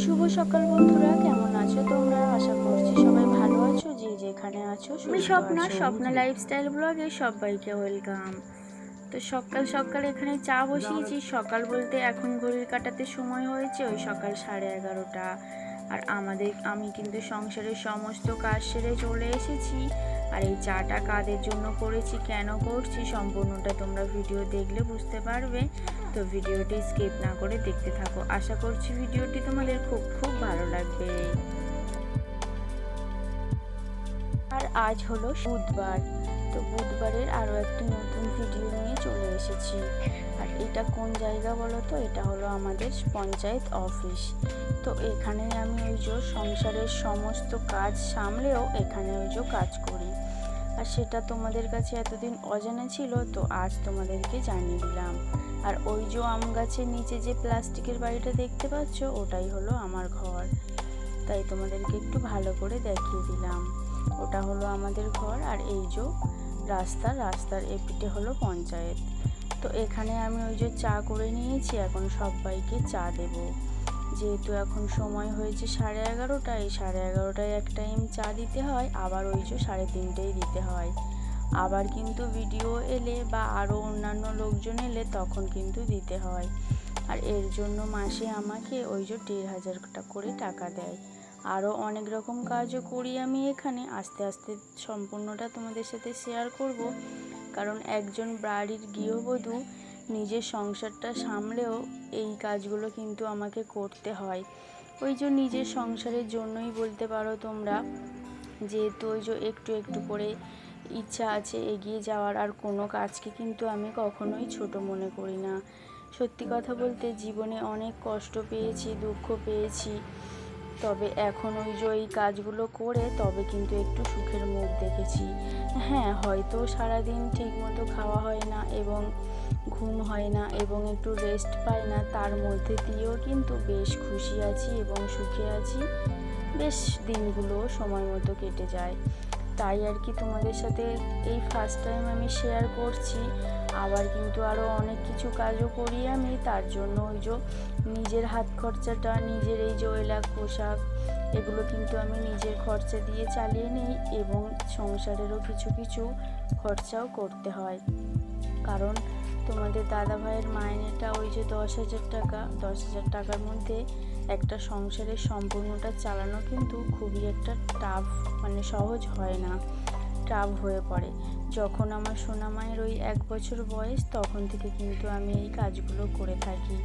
শুভ সকাল বন্ধুরা কেমন আছো তোমরা আশা করছি সবাই ভালো আছো যে যেখানে আছো আমি স্বপ্না আছো। স্বপ্না লাইফস্টাইল ব্লগে সবাইকে ওয়েলকাম তো সকাল সকাল এখানে চা বসিয়েছি। সকাল বলতে এখন ঘড়ির কাটাতে সময় হয়েছে, ওই সকাল সাড়ে এগারোটা। আর আমাদের, আমি কিন্তু সংসারের সমস্ত কাজ সেরে চলে এসেছি। আর এই চাটা কাদের জন্য করেছি, কেন করছি, সম্পূর্ণটা তোমরা ভিডিও দেখলে বুঝতে পারবে। তো ভিডিওটি স্কিপ না করে দেখতে থাকো। আশা করছি ভিডিওটি তোমাদের খুব খুব ভালো লাগবে। আর আজ হলো বুধবার। তো বুধবারের আরও একটি নতুন ভিডিও নিয়ে চলে এসেছি। আর এটা কোন জায়গা বলো তো এটা হলো আমাদের পঞ্চায়েত অফিস। তো এখানে আমি ওই যে সংসারের সমস্ত কাজ সামলেও এখানে ওই যে কাজ করি। আর সেটা তোমাদের কাছে এতদিন অজানা ছিল, তো আজ তোমাদেরকে জানিয়ে দিলাম। আর ওই যে আম গাছের নিচে যে প্লাস্টিকের বাড়িটা দেখতে পাচ্ছ, ওটাই হলো আমার ঘর। তাই তোমাদেরকে একটু ভালো করে দেখিয়ে দিলাম। ওটা হলো আমাদের ঘর, আর এই যে রাস্তা, রাস্তার এপিটে হলো পঞ্চায়েত। তো এখানে আমি ওই যে চা করে নিয়েছি, এখন সবাইকে চা দেব। যেহেতু এখন সময় হয়েছে সাড়ে এগারোটা এই সাড়ে এগারোটায় এক টাইম চা দিতে হয়, আবার ওই যে সাড়ে তিনটেই দিতে হয়। আবার কিন্তু ভিডিও এলে বা আরও অন্যান্য লোকজন এলে তখন কিন্তু দিতে হয়। আর এর জন্য মাসে আমাকে ওই যে দেড় হাজার করে টাকা দেয়। আরও অনেক রকম কাজও করি আমি এখানে। আস্তে আস্তে সম্পূর্ণটা তোমাদের সাথে শেয়ার করব। কারণ একজন বাড়ির গৃহবধূ নিজের সংসারটা সামলেও এই কাজগুলো কিন্তু আমাকে করতে হয়। ওই যে নিজের সংসারের জন্যই বলতে পারো তোমরা, যেহেতু ওই যে একটু একটু করে ইচ্ছা আছে এগিয়ে যাওয়ার, আর কোনো কাজকে কিন্তু আমি কখনোই ছোট মনে করি না। সত্যি কথা বলতে জীবনে অনেক কষ্ট পেয়েছি, দুঃখ পেয়েছি। তবে এখন ওই যে ওই কাজগুলো করে তবে কিন্তু একটু সুখের মুখ দেখেছি। হ্যাঁ হয়তো সারাদিন ঠিক মতো খাওয়া হয় না এবং ঘুম হয় না এবং একটু রেস্ট পাই না, তার মধ্যে দিয়েও কিন্তু বেশ খুশি আছি এবং সুখে আছি। বেশ দিনগুলো সময় মতো কেটে যায়। তাই আর কি তোমাদের সাথে এই ফার্স্ট টাইম আমি শেয়ার করছি। আবার কিন্তু আরও অনেক কিছু কাজও করি আমি তার জন্য ওই যে নিজের হাত খরচাটা, নিজের এই যে ওয়েলাক পোশাক, এগুলো কিন্তু আমি নিজের খরচা দিয়ে চালিয়ে নিই এবং সংসারেরও কিছু কিছু খরচাও করতে হয়। কারণ তোমাদের দাদা ভাইয়ের মাইনেটা ওই যে দশ হাজার টাকা, দশ হাজার টাকার মধ্যে একটা সংসারের সম্পূর্ণটা চালানো কিন্তু খুবই একটা টাফ মানে সহজ হয় না। টাফ হয়ে পড়ে। যখন আমার সোনামায়ের ওই এক বছর বয়স, তখন থেকে কিন্তু আমি এই কাজগুলো করে থাকি।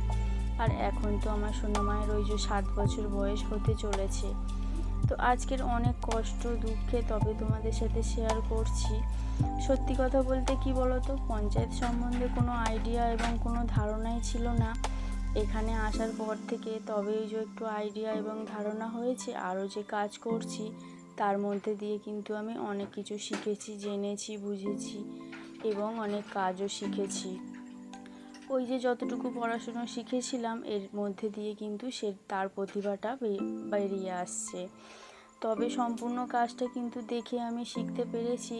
আর এখন তো আমার সোনামায়ের ওই যে সাত বছর বয়স হতে চলেছে। তো আজকের অনেক কষ্ট, দুঃখে তবে তোমাদের সাথে শেয়ার করছি। সত্যি কথা বলতে কি বলতো, পঞ্চায়েত সম্বন্ধে কোনো আইডিয়া এবং কোনো ধারণাই ছিল না। এখানে আসার পর থেকে তবেই যে একটু আইডিয়া এবং ধারণা হয়েছে, আরও যে কাজ করছি তার মধ্যে দিয়ে কিন্তু আমি অনেক কিছু শিখেছি, জেনেছি, বুঝেছি এবং অনেক কাজও শিখেছি। ওই যে যতটুকু পড়াশুনো শিখেছিলাম, এর মধ্যে দিয়ে কিন্তু সে তার প্রতিভাটা বেরিয়ে আসছে। তবে সম্পূর্ণ কাজটা কিন্তু দেখে আমি শিখতে পেরেছি,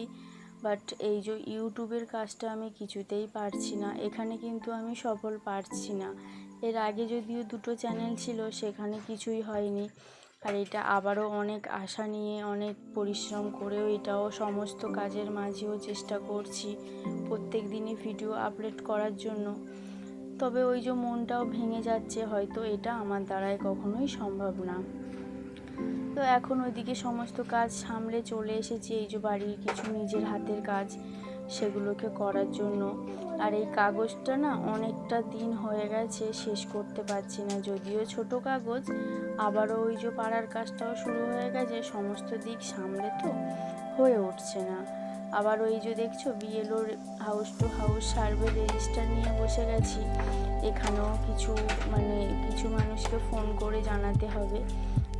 বাট এই যে ইউটিউবের কাজটা আমি কিছুতেই পারছি না, এখানে কিন্তু আমি সফল পারছি না। এর আগে যদিও দুটো চ্যানেল ছিল, সেখানে কিছুই হয়নি। আর এটা আবারও অনেক আশা নিয়ে, অনেক পরিশ্রম করেও এটাও সমস্ত কাজের মাঝেও চেষ্টা করছি প্রত্যেক দিনই ভিডিও আপলোড করার জন্য। তবে ওই যে মনটাও ভেঙে যাচ্ছে, হয়তো এটা আমার দ্বারাই কখনোই সম্ভব না। তো এখন ওইদিকে সমস্ত কাজ সামলে চলে এসেছি, এই যে বাড়ির কিছু নিজের হাতের কাজ সেগুলোকে করার জন্য। আর এই কাগজটা না অনেকটা দিন হয়ে গেছে শেষ করতে পারছি না। যদিও ছোট কাগজ, আবারও ওই যে পাড়ার কাজটাও শুরু হয়ে গেছে, সমস্ত দিক সামলে তো হয়ে উঠছে না। আবার ওই যে দেখছ, বিএলওর house to house survey register নিয়ে বসে গেছি। এখানেও কিছু মানে কিছু মানুষকে ফোন করে জানাতে হবে।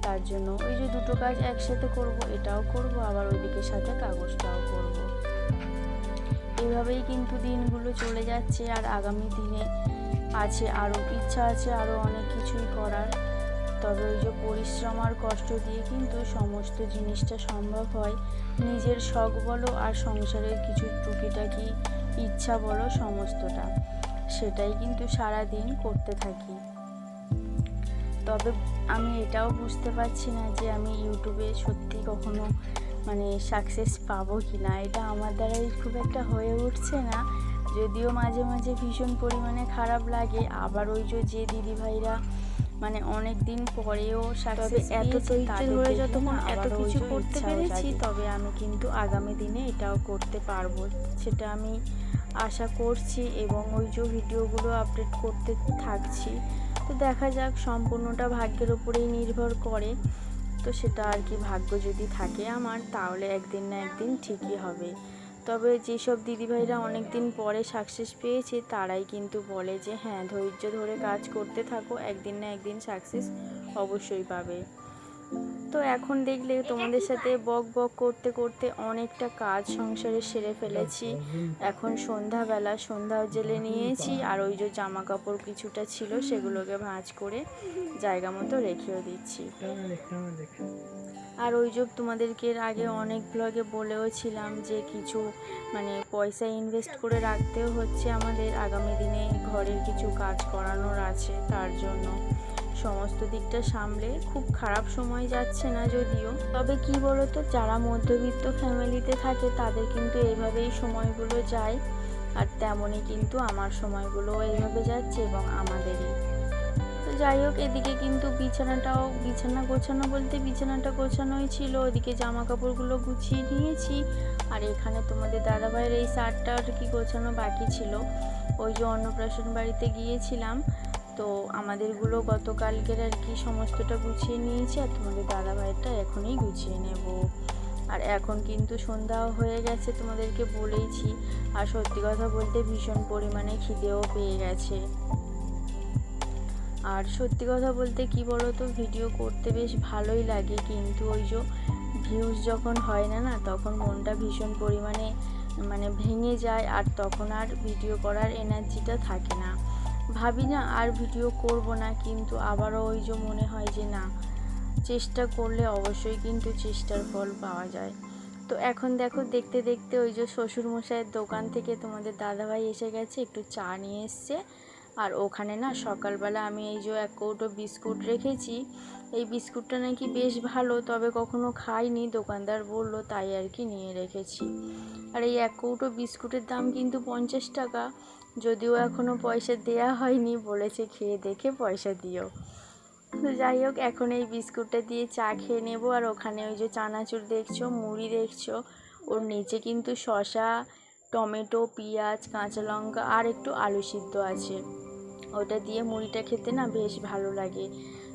তার জন্য ওই যে দুটো কাজ একসাথে করব, এটাও করব, আবার ওইদিকে সাথে কাগজটাও করব। এভাবেই কিন্তু দিনগুলো চলে যাচ্ছে আর আগামী দিনে আছে আরও ইচ্ছা আছে আরও অনেক কিছুই করার। তবে ওই যে পরিশ্রম আর কষ্ট দিয়ে কিন্তু সমস্ত জিনিসটা সম্ভব হয়। নিজের শখ বলো আর সংসারের কিছু টুকিটাকি ইচ্ছা বলো সমস্তটা, সেটাই কিন্তু সারা দিন করতে থাকি। তবে আমি এটাও বুঝতে পারছি না যে আমি ইউটিউবে সত্যি কখনো মানে সাকসেস পাবো কি না এটা আমার দ্বারাই খুব একটা হয়ে উঠছে না। যদিও মাঝে মাঝে ভীষণ পরিমাণে খারাপ লাগে আবার ওই যে যে দিদিভাইরা মানে অনেক দিন পরেও সাকসেস এত ধরে যতক্ষণ এত কিছু করতে পেরেছি, তবে আমি কিন্তু আগামী দিনে এটাও করতে পারব। সেটা আমি আশা করছি এবং ওই যে ভিডিওগুলো আপডেট করতে থাকছি। তো দেখা যাক সম্পূর্ণটা ভাগ্যের উপরেই নির্ভর করে। তো সেটা আর কি ভাগ্য যদি থাকে আমার, তাহলে একদিন না একদিন ঠিকই হবে। তবে যেসব দিদিভাইরা অনেক দিন পরে সাকসেস পেয়েছে, তারাই কিন্তু বলে যে হ্যাঁ ধৈর্য ধরে কাজ করতে থাকো, একদিন না একদিন সাকসেস অবশ্যই পাবে। তো এখন দেখলে তোমাদের সাথে বক বক করতে করতে অনেকটা কাজ সংসারে সেরে ফেলেছি। এখন সন্ধ্যাবেলা সন্ধ্যা জেলে নিয়েছি আর ওই যে জামা কাপড় কিছুটা ছিল সেগুলোকে ভাঁজ করে জায়গা মতো রেখেও দিচ্ছি। আর ওই যে তোমাদেরকে আগে অনেক ব্লগে বলেও ছিলাম যে কিছু মানে পয়সা ইনভেস্ট করে রাখতেও হচ্ছে আমাদের। আগামী দিনে ঘরের কিছু কাজ করানোর আছে তার জন্য। সমস্ত দিকটা সামলে খুব খারাপ সময় যাচ্ছে না যদিও। তবে কি বলতো, যারা মধ্যবিত্ত ফ্যামিলিতে থাকে তাদের কিন্তু এইভাবেই সময়গুলো যায়। আর তেমনই কিন্তু আমার সময়গুলো এইভাবে যাচ্ছে এবং আমাদেরই। তো যাই হোক, এদিকে কিন্তু বিছানাটাও, বিছানা গোছানো বলতে বিছানাটা গোছানোই ছিল। ওদিকে জামা কাপড়গুলো গুছিয়ে নিয়েছি। আর এখানে তোমাদের দাদাভাইয়ের এই শার্টটা আর কি গোছানো বাকি ছিল। ওই যে অন্নপ্রাশন বাড়িতে গিয়েছিলাম। তো আমাদেরগুলো গতকালকের আর কি সমস্তটা গুছিয়ে নিয়েছি আর তোমাদের দাদাভাইয়েরটা এখনই গুছিয়ে নেব। আর এখন কিন্তু সন্ধ্যাও হয়ে গেছে তোমাদেরকে বলেইছি। আর সত্যি কথা বলতে ভীষণ পরিমাণে খিদেও পেয়ে গেছে। আর সত্যি কথা বলতে কি বলো তো ভিডিও করতে বেশ ভালোই লাগে কিন্তু ওই যে ভিউজ যখন হয় না না, তখন মনটা ভীষণ পরিমাণে মানে ভেঙে যায় আর তখন আর ভিডিও করার এনার্জিটা থাকে না। ভাবি না আর ভিডিও করব না, কিন্তু আবারও ওই যে মনে হয় যে না, চেষ্টা করলে অবশ্যই কিন্তু চেষ্টার ফল পাওয়া যায়। তো এখন দেখো, দেখতে দেখতে ওই যে শ্বশুরমশাইয়ের দোকান থেকে তোমাদের দাদাভাই এসে গেছে, একটু চা নিয়ে এসছে। আর ওখানে না সকালবেলা আমি এই যে এক কৌটো বিস্কুট রেখেছি, এই বিস্কুটটা নাকি বেশ ভালো, তবে কখনো খাইনি, দোকানদার বলল তাই আর কি নিয়ে রেখেছি। আর এই এক কৌটো বিস্কুটের দাম কিন্তু পঞ্চাশ টাকা যদিও এখনও পয়সা দেয়া হয়নি, বলেছে খেয়ে দেখে পয়সা দিও। তো যাই হোক, এখন এই বিস্কুটটা দিয়ে চা খেয়ে নেব, আর ওখানে ওই যে চানাচুর দেখছ, মুড়ি দেখছ, ওর নিচে কিন্তু শশা টমেটো, পেঁয়াজ, কাঁচা লঙ্কা, আর একটু আলু সিদ্ধ আছে। ওটা দিয়ে মুড়িটা খেতে না বেশ ভালো লাগে।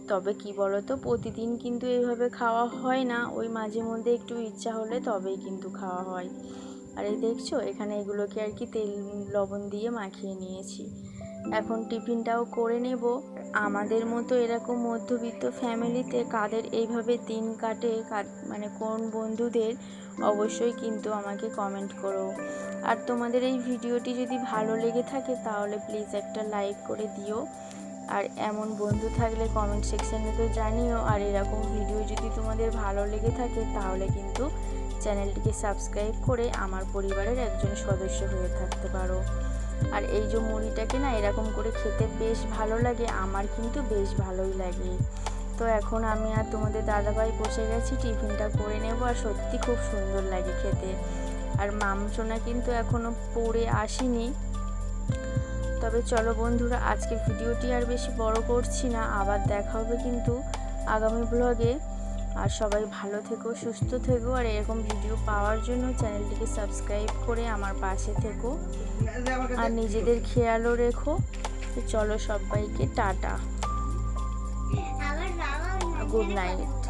তবে কি বলো তো প্রতিদিন কিন্তু এইভাবে খাওয়া হয় না, ওই মাঝে মধ্যে একটু ইচ্ছা হলে তবেই কিন্তু খাওয়া হয়। আর এই দেখছ, এখানে এগুলোকে আর কি তেল, লবণ দিয়ে মাখিয়ে নিয়েছি। এখন টিফিনটাও করে নেব। আমাদের মতো এরকম মধ্যবিত্ত ফ্যামিলিতে কাদের এইভাবে দিন কাটে মানে কোন বন্ধুদের, অবশ্যই কিন্তু আমাকে কমেন্ট করো। আর তোমাদের এই ভিডিওটি যদি ভালো লেগে থাকে, তাহলে প্লিজ একটা লাইক করে দিও। আর এমন বন্ধু থাকলে কমেন্ট সেকশানে তো জানিও। আর এরকম ভিডিও যদি তোমাদের ভালো লেগে থাকে, তাহলে কিন্তু চ্যানেলটিকে সাবস্ক্রাইব করে আমার পরিবারের একজন সদস্য হয়ে থাকতে পারো। আর এই যে মুড়িটাকে না এরকম করে খেতে বেশ ভালো লাগে, আমার কিন্তু বেশ ভালোই লাগে। তো এখন আমি আর তোমাদের দাদাভাই বসে গেছি, টিফিনটা করে নেব আর সত্যি খুব সুন্দর লাগে খেতে। আর মামসোনা কিন্তু এখনও পড়ে আসেনি। তবে চলো বন্ধুরা, আজকে ভিডিওটি আর বেশি বড় করছি না, আবার দেখা হবে কিন্তু আগামী ব্লগে আর সবাই ভালো থেকো সুস্থ থেকো আর এরকম ভিডিও পাওয়ার জন্য চ্যানেলটিকে সাবস্ক্রাইব করে আমার পাশে থেকো। আর নিজেদের খেয়ালও রেখো। চলো সবাইকে টাটা। Good night